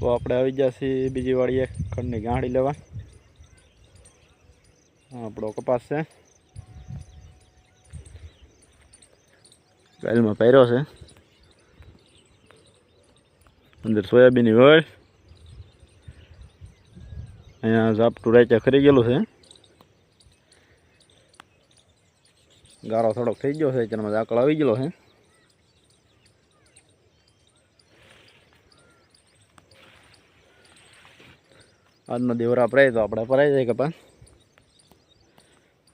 તો આપણે આવી છીએ બીજી વાડીએ ખંડની ગાંડી લેવા. આપણો કપાસ છે. ગાયલમાં પહેર્યો છે. અંદર સોયાબીનની વળ અહીંયા ઝાપટું રાચા ખરી ગયેલું છે. ગારો થોડોક થઈ ગયો છે તેમાં ઝાકળ આવી ગયેલો છે. આજનો દેવરા પરાય તો આપણે પરાઈ જાય કપા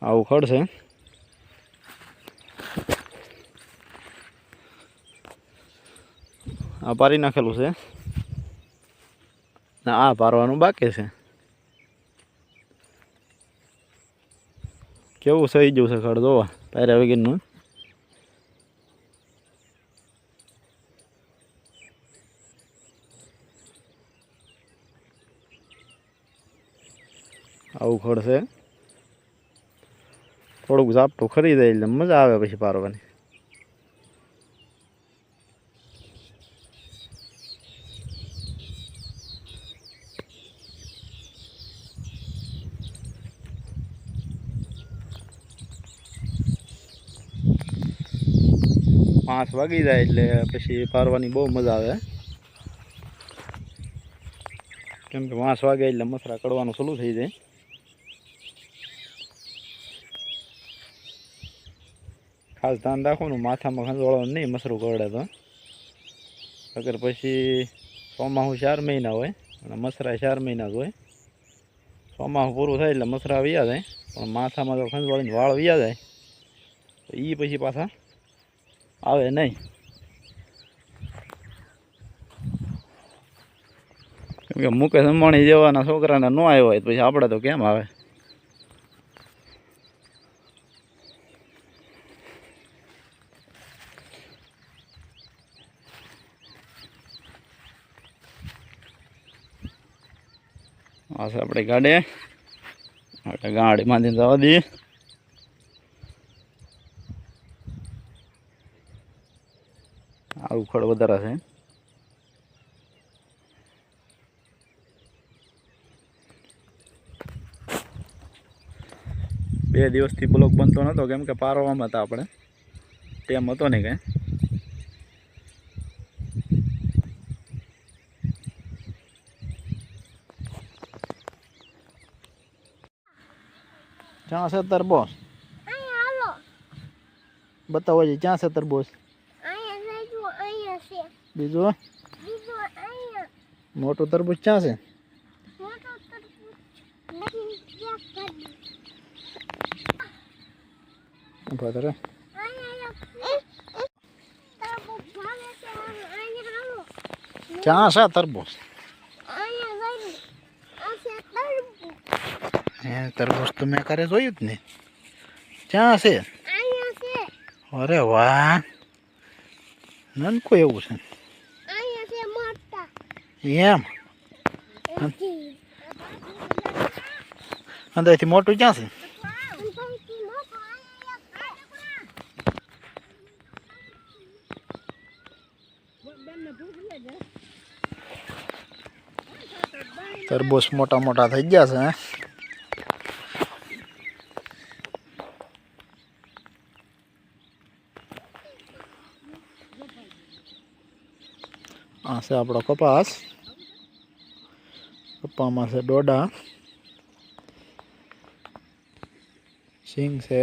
આવું ખડ છે. આ પારી નાખેલું છે. ને આ પારવાનું બાકી છે. કેવું સહી જવું છે ખડ જોવા પાયરા વગરનું. આવું ખડશે. થોડુંક ઝાપટું ખરી જાય એટલે મજા આવે પછી પારવાની. પાંચ વાગી જાય એટલે પછી પારવાની બહુ મજા આવે. કેમ કે પાંચ વાગે એટલે મસરા કડવાનું સલું થઈ જાય. ખાસ ધ્યાન રાખવાનું, માથામાં ખંજવાળવાનું નહીં, મસરું કરડે તો. અગર પછી ચોમાસું ચાર મહિના હોય, અને મસરા ચાર મહિના જ હોય. ચોમાસું પૂરું થાય એટલે મસરા વ્યા જાય, પણ માથામાં જો ખંજવાળીને વાળ વ્યા જાય. તો એ પછી પાછા આવે નહીં. કેમ કે મુકેશ અંબાણી જેવાના છોકરાને ન આવ્યો હોય તો પછી આપણે તો કેમ આવે? આ છે આપણી ગાડી આપણે ગાડીમાંથી જવા દઈએ. આ ઉખડ વધારે છે. બે દિવસથી બ્લોક બનતો નહોતો કેમ કે પારવામાં હતા આપણે. ટેમ હતો નહીં કાંઈ. ક્યાં છે તરબોસ બતાવો છે ક્યાં છે છે બીજું મોટું તરબૂચ ક્યાં છે તરબૂચ તરબૂચ અને ક્યાં છે તરબૂચ અહીંયા જઈ આ છે તરબૂચ એ તરબૂચ તો મેં કરે જોયું જ નહીં. ક્યાં છે? અરે વાહ. નનકું એવું છે. એમ? અંદરથી મોટું ક્યાં છે? તરબૂચ મોટા મોટા થઈ ગયા છે આ છે આપણો કપાસ કપામાં છે ડોડા સિંગ છે